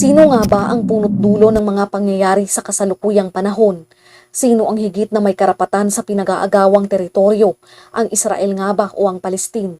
Sino nga ba ang punot dulo ng mga pangyayari sa kasalukuyang panahon? Sino ang higit na may karapatan sa pinag-aagawang teritoryo? Ang Israel nga ba o ang Palestine?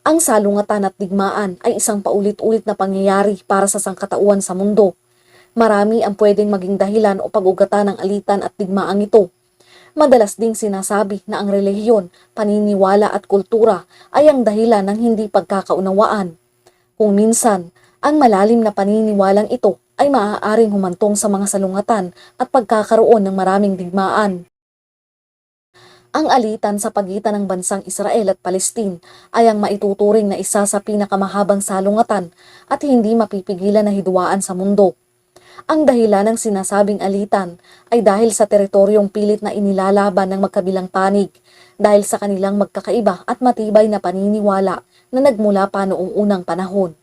Ang salungatan at digmaan ay isang paulit-ulit na pangyayari para sa sangkatauhan sa mundo. Marami ang pwedeng maging dahilan o pag-ugatan ng alitan at digmaang ito. Madalas ding sinasabi na ang relihiyon, paniniwala at kultura ay ang dahilan ng hindi pagkakaunawaan. Kung minsan, ang malalim na paniniwalang ito ay maaaring humantong sa mga salungatan at pagkakaroon ng maraming digmaan. Ang alitan sa pagitan ng bansang Israel at Palestine ay ang maituturing na isa sa pinakamahabang salungatan at hindi mapipigilan na hidwaan sa mundo. Ang dahilan ng sinasabing alitan ay dahil sa teritoryong pilit na inilalaban ng magkabilang panig, dahil sa kanilang magkakaiba at matibay na paniniwala na nagmula pa noong unang panahon.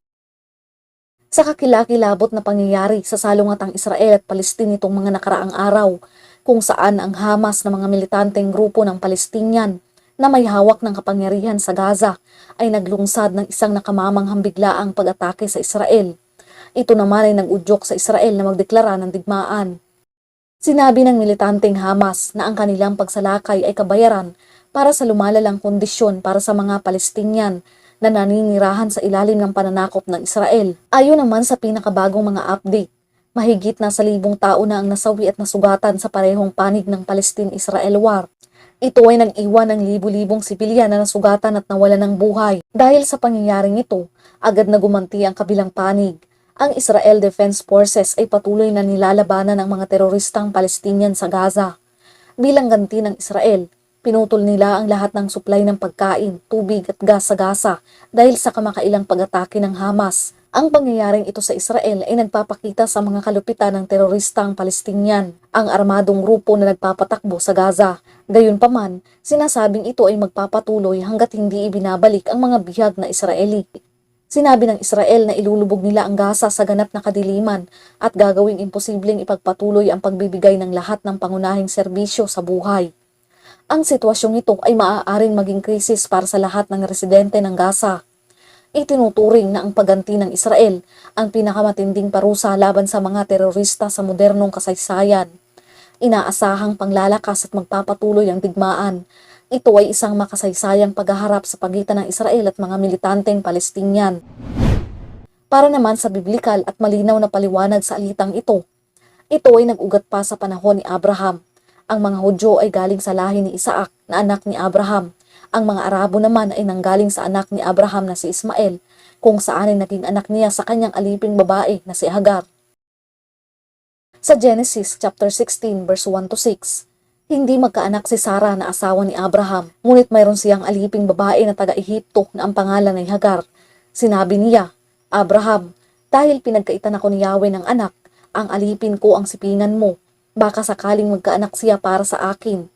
Sa kakilakilabot na pangyayari sa salungatang Israel at Palestine itong mga nakaraang araw, kung saan ang Hamas na mga militanteng grupo ng Palestinian na may hawak ng kapangyarihan sa Gaza ay naglungsad ng isang nakamamanghang biglaang pag-atake sa Israel. Ito naman ay nag-udyok sa Israel na magdeklara ng digmaan. Sinabi ng militanteng Hamas na ang kanilang pagsalakay ay kabayaran para sa lumalalang kondisyon para sa mga Palestinian na naninirahan sa ilalim ng pananakop ng Israel. Ayon naman sa pinakabagong mga update, mahigit na sa libong tao na ang nasawi at nasugatan sa parehong panig ng Palestine-Israel war. Ito ay nag-iwan ng libu-libong sibilyan na nasugatan at nawala ng buhay. Dahil sa pangyayaring ito, agad na gumanti ang kabilang panig. Ang Israel Defense Forces ay patuloy na nilalabanan ng mga teroristang Palestinian sa Gaza. Bilang ganti ng Israel, pinutol nila ang lahat ng supply ng pagkain, tubig at gas sa Gaza dahil sa kamakailang pag-atake ng Hamas. Ang pangyayaring ito sa Israel ay nagpapakita sa mga kalupitan ng teroristang Palestinian, ang armadong grupo na nagpapatakbo sa Gaza. Gayunpaman, sinasabing ito ay magpapatuloy hanggat hindi ibinabalik ang mga bihag na Israeli. Sinabi ng Israel na ilulubog nila ang Gaza sa ganap na kadiliman at gagawing imposibleng ipagpatuloy ang pagbibigay ng lahat ng pangunahing serbisyo sa buhay. Ang sitwasyong ito ay maaaring maging krisis para sa lahat ng residente ng Gaza. Itinuturing na ang pagganti ng Israel ang pinakamatinding parusa laban sa mga terorista sa modernong kasaysayan. Inaasahang panglalakas at magpapatuloy ang digmaan ito ay isang makasaysayang paghaharap sa pagitan ng Israel at mga militanteng Palestinian. Para naman sa biblikal at malinaw na paliwanag sa alitang ito, ito ay nag-ugat pa sa panahon ni Abraham. Ang mga Hudyo ay galing sa lahi ni Isaac na anak ni Abraham. Ang mga Arabo naman ay nanggaling sa anak ni Abraham na si Ismael, kung saan ay naging anak niya sa kanyang aliping babae na si Hagar. Sa Genesis chapter 16 verse 1 to 6, hindi magkaanak si Sarah na asawa ni Abraham, ngunit mayroon siyang aliping babae na taga-Ehipto na ang pangalan ay Hagar. Sinabi niya, Abraham, dahil pinagkaitan ako ni Yahweh ng anak, ang alipin ko ang sipingan mo. Baka sakaling magkaanak siya para sa akin.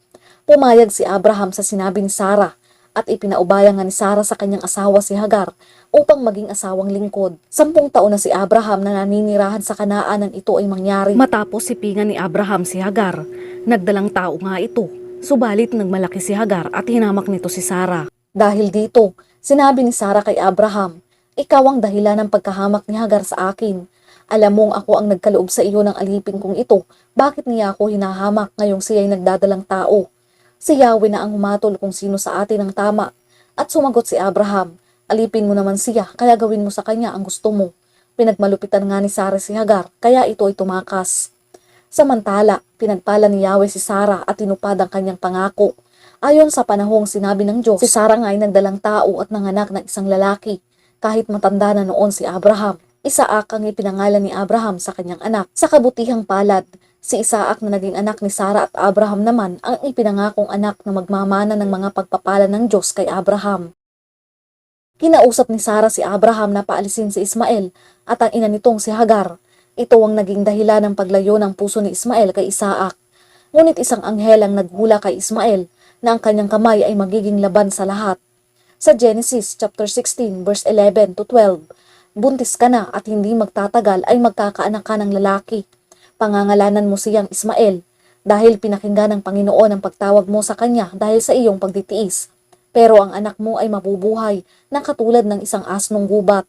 Pumayag si Abraham sa sinabi ni Sarah at ipinaubaya nga ni Sarah sa kanyang asawa si Hagar upang maging asawang lingkod. Sampung taon na si Abraham na naninirahan sa kanaan nang ito ay mangyari. Matapos sipingan ni Abraham si Hagar, nagdalang tao nga ito. Subalit nagmalaki si Hagar at hinamak nito si Sarah. Dahil dito, sinabi ni Sarah kay Abraham, Ikaw ang dahilan ng pagkahamak ni Hagar sa akin. Alam mong ako ang nagkaloob sa iyo ng alipin kong ito. Bakit niya ako hinahamak ngayong siya ay nagdadalang tao? Si Yahweh na ang humatol kung sino sa atin ang tama. At sumagot si Abraham, alipin mo naman siya, kaya gawin mo sa kanya ang gusto mo. Pinagmalupitan nga ni Sarah si Hagar, kaya ito ay tumakas. Samantala, pinagpala ni Yahweh si Sarah at tinupad ang kanyang pangako. Ayon sa panahong sinabi ng Diyos, si Sarah nga ay nagdalang tao at nanganak ng isang lalaki. Kahit matanda na noon si Abraham, Isaak ang ipinangalan ni Abraham sa kanyang anak. Sa kabutihang palad, Si Isaac na naging anak ni Sarah at Abraham naman ang ipinangakong anak na magmamana ng mga pagpapala ng Diyos kay Abraham. Kinausap ni Sarah si Abraham na paalisin si Ismael at ang ina nitong si Hagar. Ito ang naging dahilan ng paglayo ng puso ni Ismael kay Isaac. Ngunit isang anghel ang naghula kay Ismael na ang kanyang kamay ay magiging laban sa lahat. Sa Genesis chapter 16 verse 11 to 12, buntis ka na at hindi magtatagal ay magkakaanak ka ng lalaki pangangalanan mo siyang Ismael dahil pinakinggan ng Panginoon ang pagtawag mo sa kanya dahil sa iyong pagtitiis. Pero ang anak mo ay mabubuhay na katulad ng isang asnong gubat.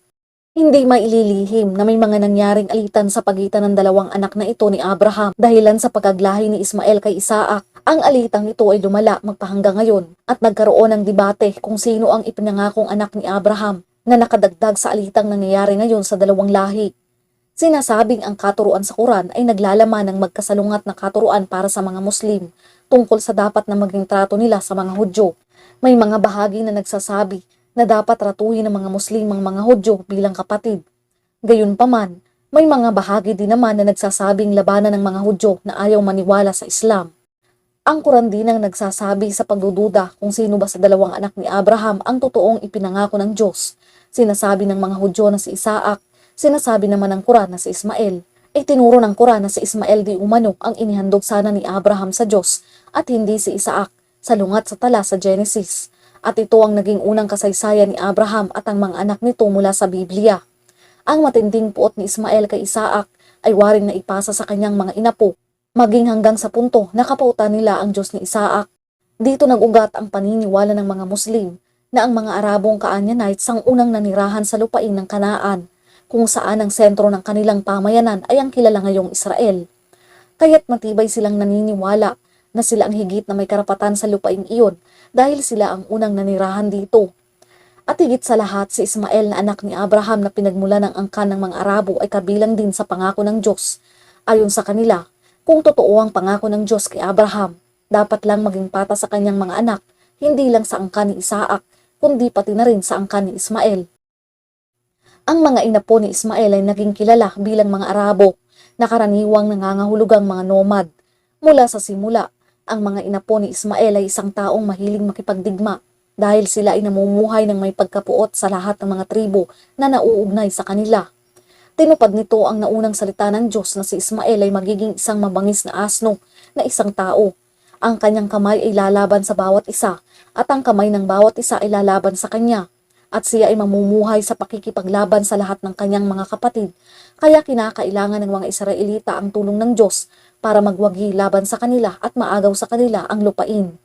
Hindi maililihim na may mga nangyaring alitan sa pagitan ng dalawang anak na ito ni Abraham dahilan sa pagkaglahi ni Ismael kay Isaac. Ang alitang ito ay lumala magpahanggang ngayon at nagkaroon ng debate kung sino ang ipinangakong anak ni Abraham na nakadagdag sa alitang nangyayari ngayon sa dalawang lahi. Sinasabing ang katuruan sa Quran ay naglalaman ng magkasalungat na katuruan para sa mga Muslim tungkol sa dapat na maging trato nila sa mga Hudyo. May mga bahagi na nagsasabi na dapat ratuhin ng mga Muslim ang mga Hudyo bilang kapatid. Gayunpaman, may mga bahagi din naman na nagsasabing labanan ng mga Hudyo na ayaw maniwala sa Islam. Ang Quran din ang nagsasabi sa pagdududa kung sino ba sa dalawang anak ni Abraham ang totoong ipinangako ng Diyos. Sinasabi ng mga Hudyo na si Isaac, sinasabi naman ng Quran na si Ismael. Ay tinuro ng Quran na si Ismael di umano ang inihandog sana ni Abraham sa Diyos at hindi si Isaac sa lungat sa tala sa Genesis. At ito ang naging unang kasaysayan ni Abraham at ang mga anak nito mula sa Biblia. Ang matinding puot ni Ismael kay Isaac ay waring naipasa sa kanyang mga inapo, maging hanggang sa punto na kapautan nila ang Diyos ni Isaac. Dito nagugat ang paniniwala ng mga Muslim na ang mga Arabong Kaanyanites ang unang nanirahan sa lupain ng Kanaan, kung saan ang sentro ng kanilang pamayanan ay ang kilala ngayong Israel. Kaya't matibay silang naniniwala na sila ang higit na may karapatan sa lupaing iyon dahil sila ang unang nanirahan dito. At higit sa lahat, si Ismael na anak ni Abraham na pinagmula ng angkan ng mga Arabo ay kabilang din sa pangako ng Diyos. Ayon sa kanila, kung totoo ang pangako ng Diyos kay Abraham, dapat lang maging pata sa kanyang mga anak, hindi lang sa angkan ni Isaac, kundi pati na rin sa angkan ni Ismael. Ang mga ina po ni Ismael ay naging kilala bilang mga Arabo na karaniwang nangangahulugang mga nomad. Mula sa simula, ang mga ina po ni Ismael ay isang taong mahiling makipagdigma dahil sila ay namumuhay ng may pagkapuot sa lahat ng mga tribo na nauugnay sa kanila. Tinupad nito ang naunang salita ng Diyos na si Ismael ay magiging isang mabangis na asno na isang tao. Ang kanyang kamay ay lalaban sa bawat isa at ang kamay ng bawat isa ay lalaban sa kanya at siya ay mamumuhay sa pakikipaglaban sa lahat ng kanyang mga kapatid. Kaya kinakailangan ng mga Israelita ang tulong ng Diyos para magwagi laban sa kanila at maagaw sa kanila ang lupain.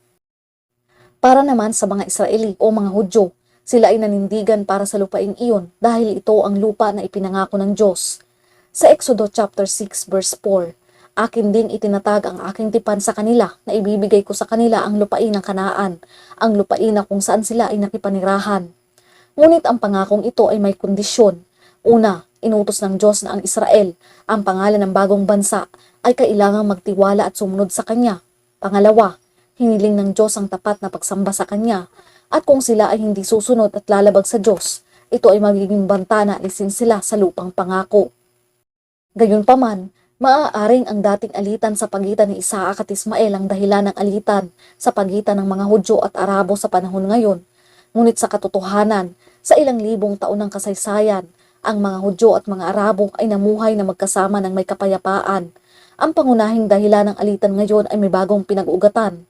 Para naman sa mga Israeli o mga Hudyo, sila ay nanindigan para sa lupaing iyon dahil ito ang lupa na ipinangako ng Diyos. Sa Exodo chapter 6 verse 4, Akin ding itinatag ang aking tipan sa kanila na ibibigay ko sa kanila ang lupain ng kanaan, ang lupain na kung saan sila ay nakipanirahan. Ngunit ang pangakong ito ay may kondisyon. Una, inutos ng Diyos na ang Israel, ang pangalan ng bagong bansa, ay kailangang magtiwala at sumunod sa Kanya. Pangalawa, hiniling ng Diyos ang tapat na pagsamba sa Kanya. At kung sila ay hindi susunod at lalabag sa Diyos, ito ay magiging banta na alisin sila sa lupang pangako. Gayunpaman, maaaring ang dating alitan sa pagitan ni Isaac at Ismael ang dahilan ng alitan sa pagitan ng mga Hudyo at Arabo sa panahon ngayon. Ngunit sa katotohanan, sa ilang libong taon ng kasaysayan, ang mga Hudyo at mga Arabo ay namuhay na magkasama ng may kapayapaan. Ang pangunahing dahilan ng alitan ngayon ay may bagong pinag-ugatan.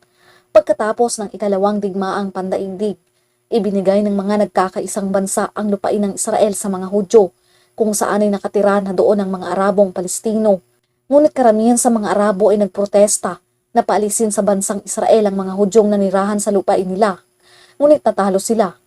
Pagkatapos ng ikalawang digmaang pandaigdig, ibinigay ng mga nagkakaisang bansa ang lupain ng Israel sa mga Hudyo, kung saan ay nakatira na doon ang mga Arabong Palestino. Ngunit karamihan sa mga Arabo ay nagprotesta na paalisin sa bansang Israel ang mga Hudyong nanirahan sa lupain nila. Ngunit natalo sila.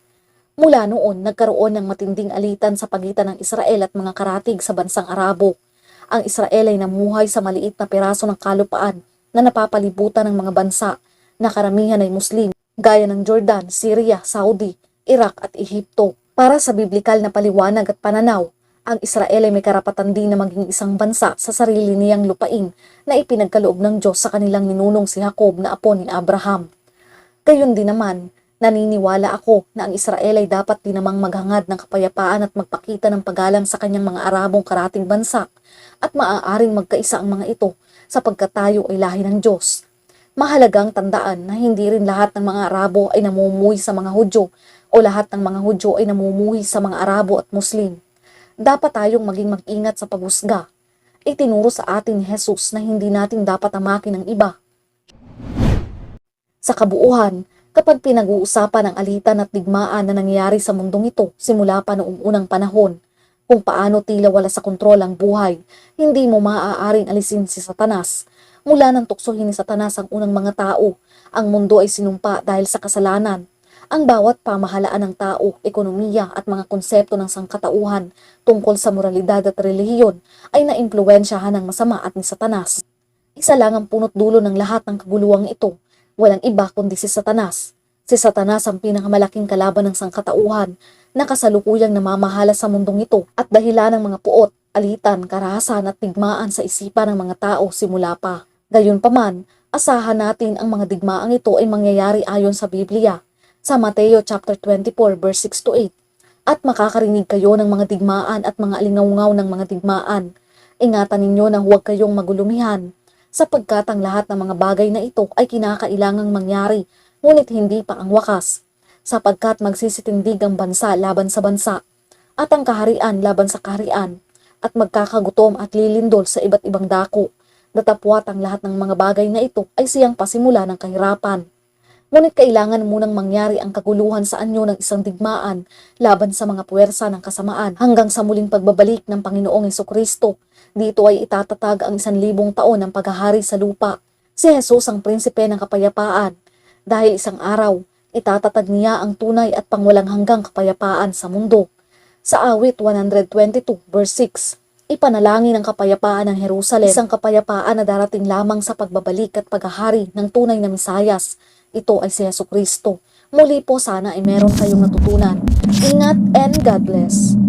Mula noon, nagkaroon ng matinding alitan sa pagitan ng Israel at mga karatig sa bansang Arabo. Ang Israel ay namuhay sa maliit na piraso ng kalupaan na napapalibutan ng mga bansa na karamihan ay Muslim, gaya ng Jordan, Syria, Saudi, Iraq at Ehipto. Para sa biblikal na paliwanag at pananaw, ang Israel ay may karapatan din na maging isang bansa sa sarili niyang lupain na ipinagkaloob ng Diyos sa kanilang ninunong si Jacob na apo ni Abraham. Gayon din naman, naniniwala ako na ang Israel ay dapat din namang maghangad ng kapayapaan at magpakita ng paggalang sa kanyang mga Arabong karating bansa at maaaring magkaisa ang mga ito sapagkat tayo ay lahi ng Diyos. Mahalagang tandaan na hindi rin lahat ng mga Arabo ay namumuhi sa mga Hudyo o lahat ng mga Hudyo ay namumuhi sa mga Arabo at Muslim. Dapat tayong maging mag-ingat sa paghusga. Itinuro sa atin ni Jesus na hindi natin dapat amakin ng iba. Sa kabuuhan, kapag pinag-uusapan ang alitan at digmaan na nangyayari sa mundong ito simula pa noong unang panahon, kung paano tila wala sa kontrol ang buhay, hindi mo maaaring alisin si Satanas. Mula nang tuksohin ni Satanas ang unang mga tao, ang mundo ay sinumpa dahil sa kasalanan. Ang bawat pamahalaan ng tao, ekonomiya at mga konsepto ng sangkatauhan tungkol sa moralidad at relihiyon ay naimpluwensyahan ng masama at ni Satanas. Isa lang ang punot dulo ng lahat ng kaguluwang ito, walang iba kundi si Satanas. Si Satanas ang pinakamalaking kalaban ng sangkatauhan na kasalukuyang namamahala sa mundong ito at dahilan ng mga puot, alitan, karahasan at digmaan sa isipan ng mga tao simula pa. Gayunpaman, asahan natin ang mga digmaang ito ay mangyayari ayon sa Biblia sa Mateo chapter 24 verse 6 to 8. At makakarinig kayo ng mga digmaan at mga alingawngaw ng mga digmaan. Ingatan ninyo na huwag kayong magulumihan sapagkat ang lahat ng mga bagay na ito ay kinakailangang mangyari ngunit hindi pa ang wakas sapagkat magsisitindig ang bansa laban sa bansa at ang kaharian laban sa kaharian at magkakagutom at lilindol sa iba't ibang dako. Datapwat ang lahat ng mga bagay na ito ay siyang pasimula ng kahirapan. Ngunit kailangan munang mangyari ang kaguluhan sa anyo ng isang digmaan laban sa mga puwersa ng kasamaan hanggang sa muling pagbabalik ng Panginoong Kristo. Dito ay itatatag ang isang libong taon ng paghahari sa lupa. Si Jesus ang prinsipe ng kapayapaan. Dahil isang araw, itatatag niya ang tunay at pangwalang hanggang kapayapaan sa mundo. Sa awit 122 verse 6, ipanalangin ang kapayapaan ng Jerusalem, isang kapayapaan na darating lamang sa pagbabalik at paghahari ng tunay na Misayas. Ito ay si Yesu Kristo. Muli po sana ay meron kayong natutunan. Ingat and God bless.